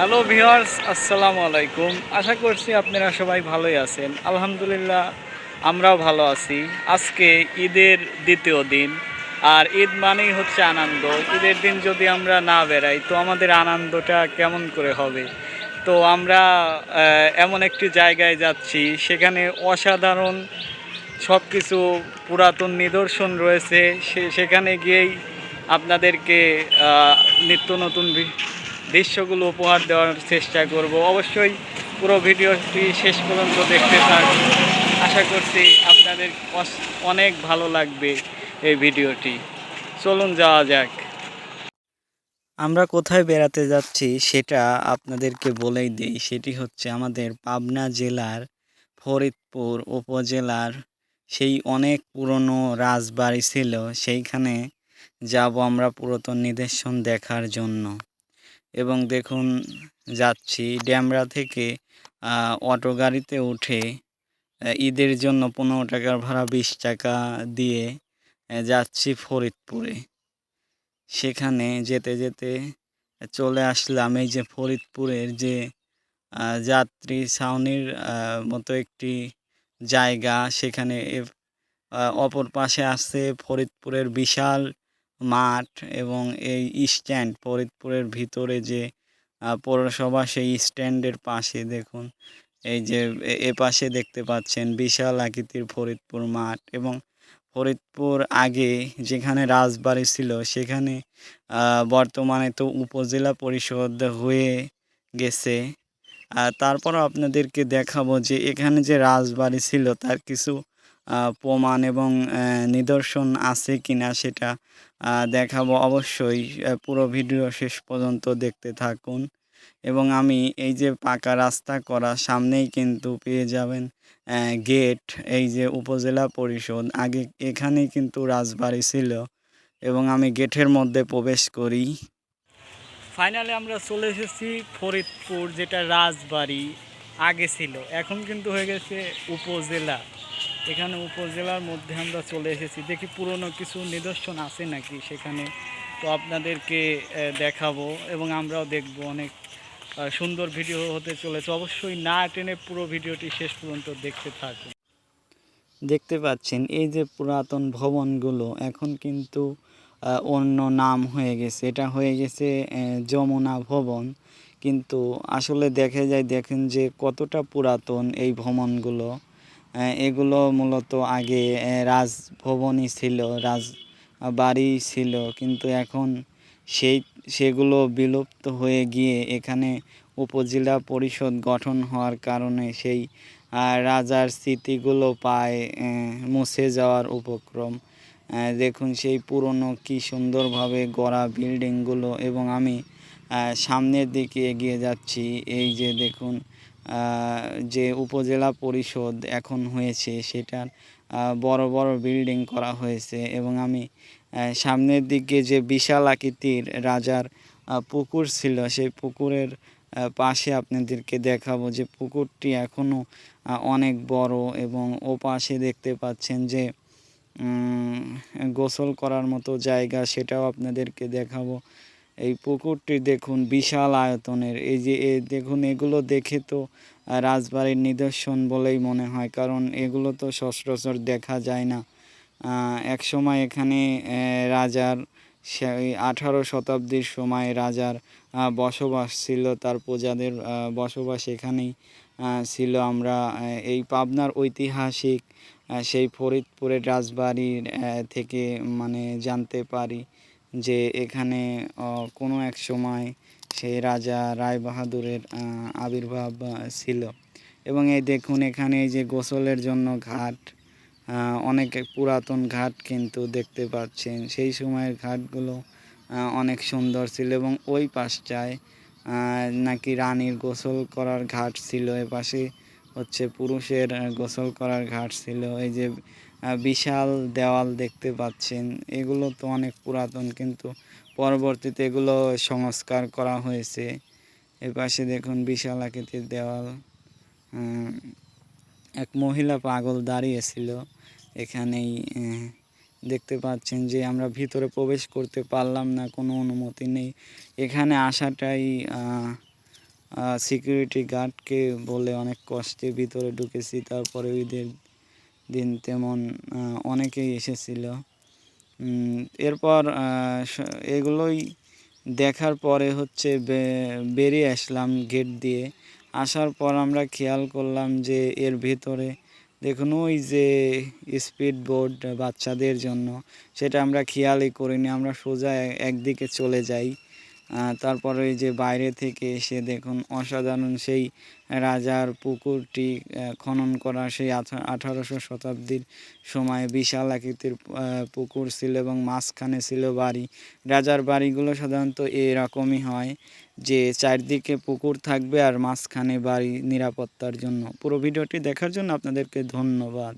Hello viewers আসসালামু আলাইকুম আশা করছি আপনারা সবাই ভালোই আছেন। আলহামদুলিল্লাহ, আমরাও ভালো আছি। আজকে ঈদের দ্বিতীয় দিন, আর ঈদ মানেই হচ্ছে আনন্দ। ঈদের দিন যদি আমরা না বেরাই তো আমাদের আনন্দটা কেমন করে হবে? তো আমরা এমন একটি জায়গায় যাচ্ছি, সেখানে অসাধারণ সব কিছু পুরাতন নিদর্শন রয়েছে। সেখানে গিয়েই আপনাদেরকে নিত্য নতুন দৃশ্যগুলো উপহার দেওয়ার চেষ্টা করব। অবশ্যই পুরো ভিডিওটি শেষ পর্যন্ত দেখতে থাকুন। আশা করছি আপনাদের অনেক ভালো লাগবে এই ভিডিওটি। চলুন যাওয়া যাক। আমরা কোথায় বেড়াতে যাচ্ছি সেটা আপনাদেরকে বলেই দিই। সেটি হচ্ছে আমাদের পাবনা জেলার ফরিদপুর উপজেলার সেই অনেক পুরনো রাজবাড়ি ছিল। সেইখানে যাব আমরা পুরাতন নিদর্শন দেখার জন্য। এবং দেখুন, যাচ্ছি ড্যামরা থেকে অটো গাড়িতে উঠে ঈদের জন্য পনেরো টাকার ভাড়া বিশ টাকা দিয়ে যাচ্ছি ফরিদপুরে। সেখানে যেতে যেতে চলে আসলাম এই যে ফরিদপুরের যে যাত্রী ছাউনির মতো একটি জায়গা। সেখানে অপর পাশে আছে ফরিদপুরের বিশাল মাঠ এবং এই স্ট্যান্ড, ফরিদপুরের ভিতরে যে পৌরসভা, সেই স্ট্যান্ডের পাশে দেখুন। এই যে, এ- পাশে দেখতে পাচ্ছেন বিশাল আকৃতির ফরিদপুর মাঠ এবং ফরিদপুর আগে যেখানে রাজবাড়ি ছিল, সেখানে বর্তমানে তো উপজেলা পরিষদ হয়ে গেছে। তারপরও আপনাদেরকে দেখাবো যে, এখানে যে রাজবাড়ি ছিল, তার কিছু প্রমাণ এবং নিদর্শন আছে কিনা সেটা দেখাবো অবশ্যই পুরো ভিডিও শেষ পর্যন্ত দেখতে থাকুন। এবং আমি এই যে পাকা রাস্তা করা, সামনেই কিন্তু পেয়ে যাবেন গেট, এই যে উপজেলা পরিষদ। আগে এখানেই কিন্তু রাজবাড়ি ছিল এবং আমি গেটের মধ্যে প্রবেশ করি। ফাইনালি আমরা চলে এসেছি ফরিদপুর, যেটা রাজবাড়ি, আগে ছিল। এখন কিন্তু হয়ে গেছে উপজেলা। এখানে উপজেলার মধ্যে আমরা চলে এসেছি। দেখি পুরনো কিছু নিদর্শন আছে নাকি সেখানে? তো আপনাদেরকে দেখাবো এবং আমরাও দেখব অনেক সুন্দর ভিডিও হতে চলেছে। অবশ্যই না টেনে পুরো ভিডিওটি শেষ পর্যন্ত দেখতে থাকুন। দেখতে পাচ্ছেন, এই যে পুরাতন ভবনগুলো, এখন কিন্তু অন্য নাম হয়ে গেছে। এটা হয়ে গেছে যমুনা ভবন। কিন্তু আসলে দেখে যায়, দেখেন যে কতটা পুরাতন এই ভবনগুলো। এগুলো মূলত আগে রাজভবনই ছিল রাজ বাড়ি ছিল, কিন্তু এখন সেই, সেগুলো বিলুপ্ত হয়ে গিয়ে এখানে উপজেলা পরিষদ গঠন হওয়ার কারণে সেই রাজার স্মৃতিগুলো পায় মুছে যাওয়ার উপক্রম। দেখুন সেই পুরনো কি সুন্দরভাবে গড়া বিল্ডিংগুলো এবং আমি সামনের দিকে এগিয়ে যাচ্ছি। এই যে দেখুন যে উপজেলা পরিষদ এখন হয়েছে, সেটার বড় বড় বিল্ডিং করা হয়েছে এবং আমি সামনের দিকে যে বিশাল আকৃতির রাজার পুকুর ছিল, সেই পুকুরের পাশে আপনাদেরকে দেখাবো যে পুকুরটি এখনও অনেক বড় এবং ও পাশে দেখতে পাচ্ছেন যে গোসল করার মতো জায়গা, সেটাও আপনাদেরকে দেখাবো। এই পুকুরটি দেখুন, বিশাল আয়তনের। এই যে দেখুন, এগুলো দেখে তো রাজবাড়ির নিদর্শন বলেই মনে হয়, কারণ এগুলো তো সচরাচর দেখা যায় না। এক সময় এখানে রাজার আঠারো শতাব্দীর সময় রাজার বসবাস ছিল, তার প্রজাদের বসবাস এখানেই ছিল। আমরা এই পাবনার ঐতিহাসিক সেই ফরিদপুরের রাজবাড়ির থেকে মানে জানতে পারি। যে এখানে কোনো এক সময় সেই রাজা রায় বাহাদুরের আবির্ভাব ছিল। এবং এই দেখুন এখানে এই যে গোসলের জন্য ঘাট অনেক পুরাতন ঘাট কিন্তু দেখতে পাচ্ছেন। সেই সময়ের ঘাটগুলো অনেক সুন্দর ছিল এবং ওই পাশটায় নাকি রানীর গোসল করার ঘাট ছিল। এ পাশে হচ্ছে পুরুষের গোসল করার ঘাট ছিল। এই যে বিশাল দেওয়াল দেখতে পাচ্ছেন। এগুলো তো অনেক পুরাতন, কিন্তু পরবর্তীতে এগুলো সংস্কার করা হয়েছে। এ পাশে দেখুন বিশাল আকৃতির দেওয়াল। এক মহিলা পাগল দাঁড়িয়েছিল। এখানেই দেখতে পাচ্ছেন যে আমরা ভিতরে প্রবেশ করতে পারলাম না, কোনো অনুমতি নেই। এখানে আসাটাই সিকিউরিটি গার্ডকে বলে অনেক কষ্টে ভিতরে ঢুকেছি, তারপরে ঈদের দিন তেমন অনেকেই এসেছিল। এরপর এগুলোই দেখার পরে হচ্ছে বেরিয়ে আসলাম গেট দিয়ে। আসার পর আমরা খেয়াল করলাম যে এর ভেতরে দেখুন, ওই যে স্পিড বোর্ড বাচ্চাদের জন্য, সেটা আমরা খেয়ালই করিনি। আমরা সোজা একদিকে চলে যাই। তারপরে ওই যে বাইরে থেকে এসে দেখুন অসাধারণ সেই রাজার পুকুরটি খনন করা সেই আঠারোশো শতাব্দীর সময় বিশাল আকৃতির পুকুর ছিল এবং মাঝখানে ছিল বাড়ি। রাজার বাড়িগুলো সাধারণত এরকমই হয় যে চারদিকে পুকুর থাকবে আর মাঝখানে বাড়ি নিরাপত্তার জন্য। পুরো ভিডিওটি দেখার জন্য আপনাদেরকে ধন্যবাদ।